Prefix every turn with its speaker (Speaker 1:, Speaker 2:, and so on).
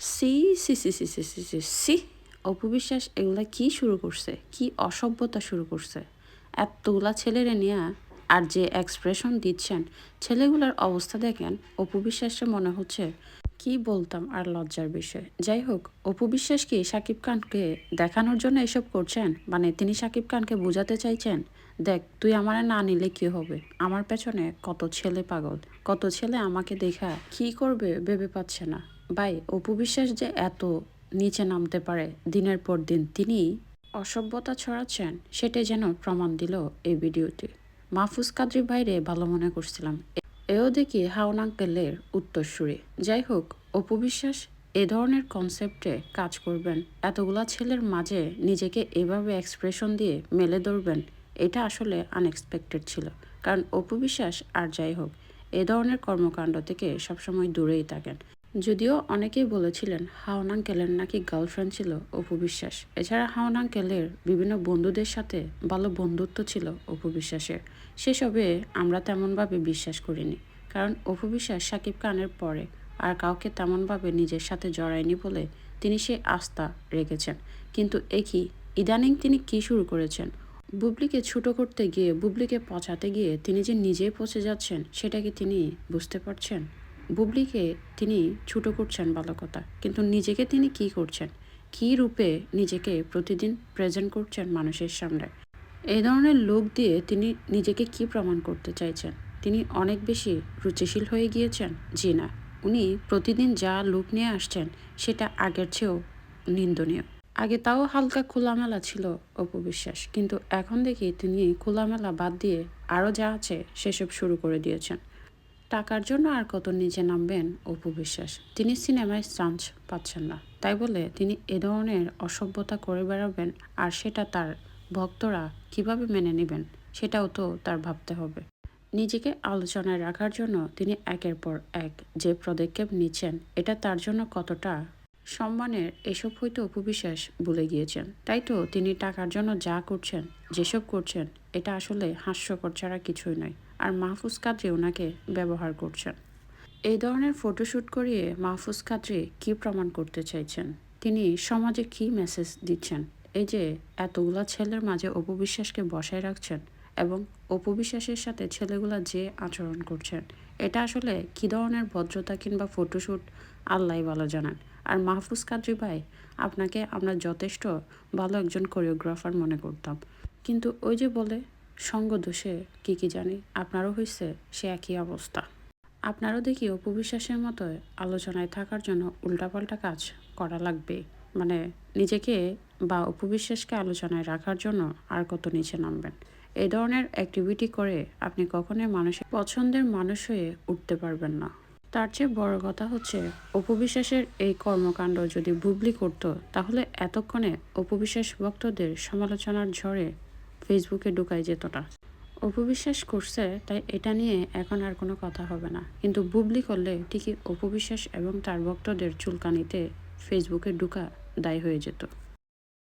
Speaker 1: C সি সি সি সি সি সি সি। অপবিশ্বাস, এগুলা কি শুরু করছে? কি অসভ্যতা শুরু করছে? এতগুলা ছেলেরে নিয়ে আর যে এক্সপ্রেশন দিচ্ছেন, ছেলেগুলার অবস্থা দেখেন অপবিশ্বাসে মনে হচ্ছে, কি বলতাম আর লজ্জার বিষয়। যাই হোক, অপবিশ্বাস কি সাকিব খানকে দেখানোর জন্য এসব করছেন? মানে তিনি সাকিব খানকে বোঝাতে চাইছেন? দেখ, তুই আমার না নিলে কি হবে? আমার পেছনে কত ছেলে পাগল, কত ছেলে আমাকে দেখা কি করবে ভেবে পাচ্ছে না। ভাই, অপু বিশ্বাস যে এত নিচে নামতে পারে দিনের পর দিন, তিনি অসভ্যতা ছড়াচ্ছেন সেটাই যেন প্রমাণ দিল এই ভিডিওটি। মাহফুজ কাদ্রি বাইরে ভালো মনে করছিলাম। এও দেখি হাওন আঙ্কেলের উত্তরসূরি। যাই হোক, অপু বিশ্বাস এ ধরনের কনসেপ্টে কাজ করবেন। এতগুলা ছেলের মাঝে নিজেকে এভাবে এক্সপ্রেশন দিয়ে মেলে ধরবেন, এটা আসলে আনএক্সপেক্টেড ছিল। কারণ অপু বিশ্বাস আর যাই হোক, এ ধরনের কর্মকাণ্ড থেকে সবসময় দূরেই থাকেন। যদিও অনেকেই বলেছিলেন হাওন নাকি গার্লফ্রেন্ড ছিল অপু বিশ্বাস। এছাড়া হাওন আঙ্কেলের বিভিন্ন বন্ধুদের সাথে ভালো বন্ধুত্ব ছিল অপু বিশ্বাসের। সেসবে আমরা তেমনভাবে বিশ্বাস করিনি, কারণ অপু বিশ্বাস সাকিব খানের পরে আর কাউকে তেমনভাবে নিজের সাথে জড়ায়নি বলে তিনি সে আস্থা রেখেছেন। কিন্তু একই ইদানিং তিনি কি শুরু করেছেন? বুবলিকে ছোট করতে গিয়ে, বুবলিকে পচাতে গিয়ে তিনি যে নিজেই পচে যাচ্ছেন, সেটা কি তিনি বুঝতে পারছেন? বুবলিকে তিনি ছোট করছেন ভালো কথা কিন্তু নিজেকে তিনি কি করছেন? কি রূপে নিজেকে প্রতিদিন প্রেজেন্ট করছেন মানুষের সামনে? এই ধরনের লোক দিয়ে তিনি নিজেকে কি প্রমাণ করতে চাইছেন? তিনি অনেক বেশি রুচিশীল হয়ে গিয়েছেন? জি না। উনি প্রতিদিন যা লুক নিয়ে আসছেন, সেটা আগের চেয়েও নিন্দনীয়। আগে তাও হালকা খোলামেলা ছিল অপবিশ্বাস, কিন্তু এখন দেখি তিনি খোলামেলা বাদ দিয়ে আরও যা আছে সেসব শুরু করে দিয়েছেন। টাকার জন্য আর কত নিচে নামবেন অপু বিশ্বাস। তিনি সিনেমায় চান্স পাচ্ছেন না। তাই বলে তিনি এ ধরনের অসভ্যতা করে বেড়াবেন আর সেটা তার ভক্তরা কীভাবে মেনে নেবেন সেটাও তো তার ভাবতে হবে। নিজেকে আলোচনায় রাখার জন্য তিনি একের পর এক যে পদক্ষেপ নিচ্ছেন, এটা তার জন্য কতটা সম্মানের এসব হয়তো অপবিশ্বাস ভুলে গিয়েছেন। তাই তো তিনি টাকার জন্য যা করছেন, যেসব করছেন, এটা আসলে হাস্যকর ছাড়া কিছুই নয়। আর মাহফুজ কাদ্রি ওনাকে ব্যবহার করছেন। এই ধরনের ফটোশ্যুট করিয়ে মাহফুজ কাদ্রি কি প্রমাণ করতে চাইছেন? তিনি সমাজে কি মেসেজ দিচ্ছেন? এই যে এতগুলা ছেলের মাঝে অপবিশ্বাসকে বসায় রাখছেন এবং অপবিশ্বাসের সাথে ছেলেগুলা যে আচরণ করছেন, এটা আসলে কী ধরনের ভদ্রতা কিংবা ফটোশ্যুট আল্লাহ ভালো জানান। আর মাহফুজ কাদ্রি ভাই, আপনাকে আমরা যথেষ্ট ভালো একজন কোরিওগ্রাফার মনে করতাম। কিন্তু ওই যে বলে সঙ্গ দোষে কি কী জানি আপনারও হয়েছে সে একই অবস্থা। আপনারও দেখি অপবিশ্বাসের মতো আলোচনায় থাকার জন্য উল্টাপাল্টা কাজ করা লাগবে। মানে নিজেকে বা অপবিশ্বাসকে আলোচনায় রাখার জন্য আর কত নিচে নামবেন। এই ধরনের অ্যাক্টিভিটি করে আপনি কখনোই মানুষের পছন্দের মানুষ হয়ে উঠতে পারবেন না। তার চেয়ে বড় কথা হচ্ছে অপবিশ্বাসের এই কর্মকাণ্ড যদি বুবলি করতো তাহলে এতক্ষণে অপবিশ্বাস ভক্তদের সমালোচনার ঝড়ে ফেসবুকে ঢুকাই যেতটা। অপবিশ্বাস করছে, তাই এটা নিয়ে এখন আর কোনো কথা হবে না। কিন্তু বুবলি করলে ঠিকই অপবিশ্বাস এবং তার ভক্তদের চুলকানিতে ফেসবুকে ঢুকা দায়ী হয়ে যেত।